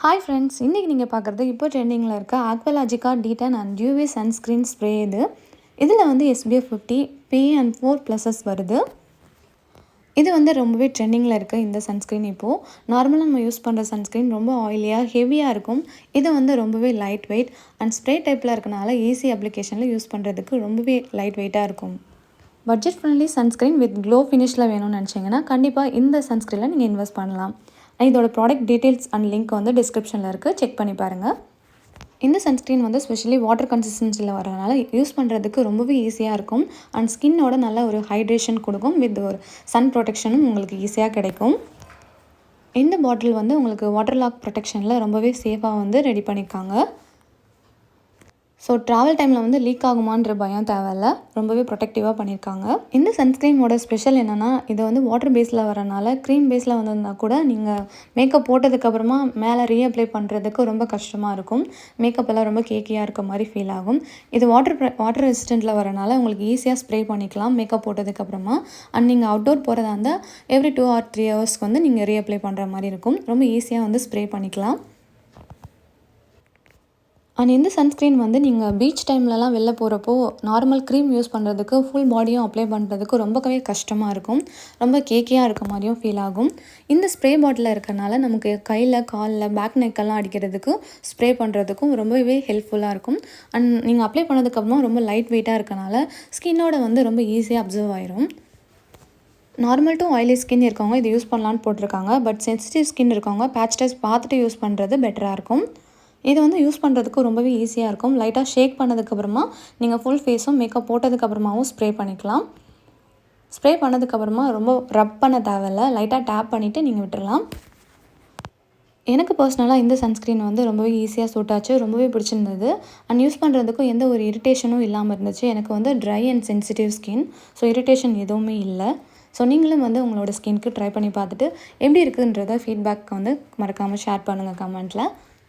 Hi friends இன்றைக்கி நீங்கள் பார்க்குறது இப்போ ட்ரெண்டிங்கில் இருக்க Aqualogica detan and UV sunscreen spray இது. இதில் வந்து SPF fifty P and four pluses வருது. இது வந்து ரொம்பவே ட்ரெண்டிங்கில் இருக்குது இந்த சன்ஸ்க்ரீன் இப்போது நார்மலாக நம்ம யூஸ் பண்ணுற சன்ஸ்க்ரீன் ரொம்ப ஆயிலியாக ஹெவியாக இருக்கும். இது வந்து ரொம்பவே லைட் வெயிட் அண்ட் ஸ்ப்ரே டைப்பில் இருக்கனால ஈஸி அப்ளிகேஷனில் யூஸ் பண்ணுறதுக்கு ரொம்பவே லைட் வெயிட்டாக இருக்கும். Budget friendly sunscreen with glow ஃபினிஷில் வேணும்னு நினச்சிங்கன்னா கண்டிப்பாக இந்த சன்ஸ்க்ரீனில் நீங்கள் இன்வெஸ்ட் பண்ணலாம். இதோட ப்ராடக்ட் டீட்டெயில்ஸ் அண்ட் லிங்க் வந்து டிஸ்கிரிப்ஷனில் இருக்குது செக் பண்ணி பாருங்கள் இந்த சன்ஸ்க்ரீன் வந்து ஸ்பெஷலி வாட்டர் கன்சிஸ்டன்சியில் வரனால யூஸ் பண்ணுறதுக்கு ரொம்பவே ஈஸியாக இருக்கும். அண்ட் ஸ்கின்னோட நல்ல ஒரு ஹைட்ரேஷன் கொடுக்கும். வித் ஒரு சன் ப்ரொடெக்ஷனும் உங்களுக்கு ஈஸியாக கிடைக்கும். இந்த பாட்டில் வந்து உங்களுக்கு வாட்டர் லாக் ப்ரொடெக்ஷனில் ரொம்பவே சேஃபாக வந்து ரெடி பண்ணியிருக்காங்க ஸோ ட்ராவல் டைமில் வந்து லீக் ஆகுமான்ற பயம் தேவையில்ல. ரொம்பவே ப்ரொடெக்டிவாக பண்ணியிருக்காங்க இந்த சன்ஸ்க்ரீனோட ஸ்பெஷல் என்னென்னா இது வந்து வாட்டர் பேஸில் வரனால க்ரீம் பேஸில் வந்திருந்தால் கூட நீங்கள் மேக்கப் போட்டதுக்கப்புறமா மேலே ரீஅப்ளை பண்ணுறதுக்கு ரொம்ப கஷ்டமாக இருக்கும். மேக்கப் எல்லாம் ரொம்ப கேக்கியாக இருக்க மாதிரி ஃபீல் ஆகும். இது வாட்டர் வாட்டர் ரெசிஸ்டண்ட்டில் வரனால உங்களுக்கு ஈஸியாக ஸ்ப்ரே பண்ணிக்கலாம் மேக்கப் போட்டதுக்கப்புறமா அண்ட் நீங்கள் அவுட்டோர் போகிறதா இருந்தால் எவ்ரி டூ ஆர் த்ரீ ஹவர்ஸ்க்கு வந்து நீங்கள் ரீஅப்ளை பண்ணுற மாதிரி இருக்கும். ரொம்ப ஈஸியாக வந்து ஸ்ப்ரே பண்ணிக்கலாம். அண்ட் இந்த சன்ஸ்க்ரீன் வந்து நீங்கள் பீச் டைம்லலாம் வெளில போகிறப்போ நார்மல் க்ரீம் யூஸ் பண்ணுறதுக்கு ஃபுல் பாடியும் அப்ளை பண்ணுறதுக்கு ரொம்பவே கஷ்டமாக இருக்கும். ரொம்ப கேக்கியாக இருக்க மாதிரியும் ஃபீல் ஆகும். இந்த ஸ்ப்ரே பாட்டில் இருக்கிறனால நமக்கு கையில் காலில் பேக் நெக்கெல்லாம் அடிக்கிறதுக்கு ஸ்ப்ரே பண்ணுறதுக்கும் ரொம்பவே ஹெல்ப்ஃபுல்லாக இருக்கும். அண்ட் நீங்கள் அப்ளை பண்ணதுக்கப்புறமா ரொம்ப லைட் வெயிட்டாக இருக்கனால ஸ்கின்னோட வந்து ரொம்ப ஈஸியாக அப்சர்வ் ஆயிரும். நார்மல் டு ஆயிலி ஸ்கின் இருக்கவங்க இது யூஸ் பண்ணலான்னு போட்டிருக்காங்க. பட் சென்சிட்டிவ் ஸ்கின் இருக்கவங்க பேட்ச் டெஸ்ட் பார்த்துட்டு யூஸ் பண்ணுறது பெட்டராக இருக்கும். இது வந்து யூஸ் பண்ணுறதுக்கு ரொம்பவே ஈஸியாக இருக்கும். லைட்டாக ஷேக் பண்ணதுக்கப்புறமா நீங்கள் ஃபுல் ஃபேஸும் மேக்கப் போட்டதுக்கப்புறமாவும் ஸ்ப்ரே பண்ணிக்கலாம். ஸ்ப்ரே பண்ணதுக்கப்புறமா ரொம்ப ரப் பண்ண தேவையில்ல. லைட்டாக டேப் பண்ணிவிட்டு நீங்கள் விட்டுடலாம் எனக்கு பர்சனலாக இந்த சன்ஸ்க்ரீன் வந்து ரொம்பவே ஈஸியாக சூட் ஆச்சு. ரொம்பவே பிடிச்சிருந்தது. அண்ட் யூஸ் பண்ணுறதுக்கும் எந்த ஒரு இரிட்டேஷனும் இல்லாமல் இருந்துச்சு. எனக்கு வந்து dry and sensitive skin so irritation எதுவுமே இல்லை. ஸோ நீங்களும் வந்து உங்களோட ஸ்கின்க்கு ட்ரை பண்ணி பார்த்துட்டு எப்படி இருக்குன்றத ஃபீட்பேக் வந்து மறக்காமல் ஷேர் பண்ணுங்கள் கமெண்ட்டில்